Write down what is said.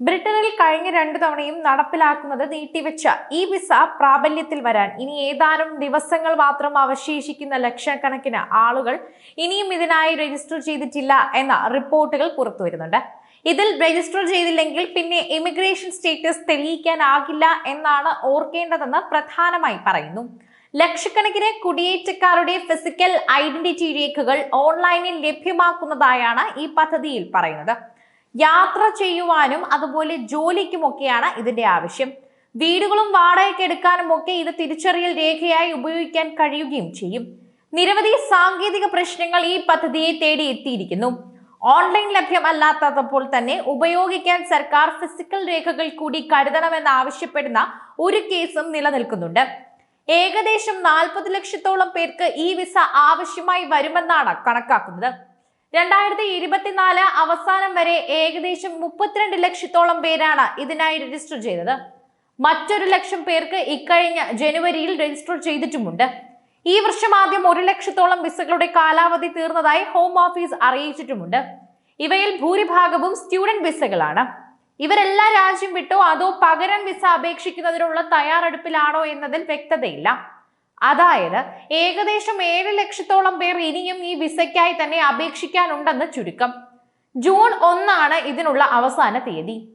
ബ്രിട്ടനിൽ കഴിഞ്ഞ രണ്ടു തവണയും നടപ്പിലാക്കുന്നത് നീട്ടിവെച്ച ഈ വിസ പ്രാബല്യത്തിൽ വരാൻ. ഇനി ഏതാനും ദിവസങ്ങൾ മാത്രം അവശേഷിക്കുന്ന ലക്ഷക്കണക്കിന് ആളുകൾ ഇനിയും ഇതിനായി രജിസ്റ്റർ ചെയ്തിട്ടില്ല എന്ന റിപ്പോർട്ടുകൾ പുറത്തുവരുന്നുണ്ട് ഇതിൽ രജിസ്റ്റർ ചെയ്തില്ലെങ്കിൽ പിന്നെ ഇമിഗ്രേഷൻ സ്റ്റേറ്റസ് തെളിയിക്കാനാകില്ല എന്നാണ് ഓർക്കേണ്ടതെന്ന് പ്രധാനമായി പറയുന്നു. ലക്ഷക്കണക്കിന് കുടിയേറ്റക്കാരുടെ ഫിസിക്കൽ ഐഡന്റിറ്റി രേഖകൾ ഓൺലൈനിൽ ലഭ്യമാക്കുന്നതായാണ് ഈ പദ്ധതിയിൽ പറയുന്നത്. യാത്ര ചെയ്യുവാനും അതുപോലെ ജോലിക്കുമൊക്കെയാണ് ഇതിന്റെ ആവശ്യം. വീടുകളും വാടകയ്ക്ക് എടുക്കാനും ഒക്കെ ഇത് തിരിച്ചറിയൽ രേഖയായി ഉപയോഗിക്കാൻ കഴിയുകയും ചെയ്യും. നിരവധി സാങ്കേതിക പ്രശ്നങ്ങൾ ഈ പദ്ധതിയെ തേടി എത്തിയിരിക്കുന്നു. ഓൺലൈൻ ലഭ്യമല്ലാത്തപ്പോൾ തന്നെ ഉപയോഗിക്കാൻ സർക്കാർ ഫിസിക്കൽ രേഖകൾ കൂടി കരുതണമെന്ന് ആവശ്യപ്പെടുന്ന ഒരു കേസും നിലനിൽക്കുന്നുണ്ട്. ഏകദേശം നാൽപ്പത് ലക്ഷത്തോളം പേർക്ക് ഈ വിസ ആവശ്യമായി വരുമെന്നാണ് കണക്കാക്കുന്നത്. രണ്ടായിരത്തി ഇരുപത്തിനാല് അവസാനം വരെ ഏകദേശം മുപ്പത്തിരണ്ട് ലക്ഷത്തോളം പേരാണ് ഇതിനായി രജിസ്റ്റർ ചെയ്തത്. മറ്റൊരു ലക്ഷം പേർക്ക് ഇക്കഴിഞ്ഞ ജനുവരിയിൽ രജിസ്റ്റർ ചെയ്തിട്ടുമുണ്ട്. ഈ വർഷം ആദ്യം ഒരു ലക്ഷത്തോളം വിസകളുടെ കാലാവധി തീർന്നതായി ഹോം ഓഫീസ് അറിയിച്ചിട്ടുമുണ്ട്. ഇവയിൽ ഭൂരിഭാഗവും സ്റ്റുഡന്റ് വിസകളാണ്. ഇവരെല്ലാ രാജ്യം വിട്ടോ അതോ പകരം വിസ അപേക്ഷിക്കുന്നതിനുള്ള തയ്യാറെടുപ്പിലാണോ എന്നതിൽ വ്യക്തതയില്ല. അതായത് ഏകദേശം ഏഴ് ലക്ഷത്തോളം പേർ ഇനിയും ഈ വിസയ്ക്കായി തന്നെ അപേക്ഷിക്കാനുണ്ടെന്ന് ചുരുക്കം. ജൂൺ ഒന്നാണ് ഇതിനുള്ള അവസാന തീയതി.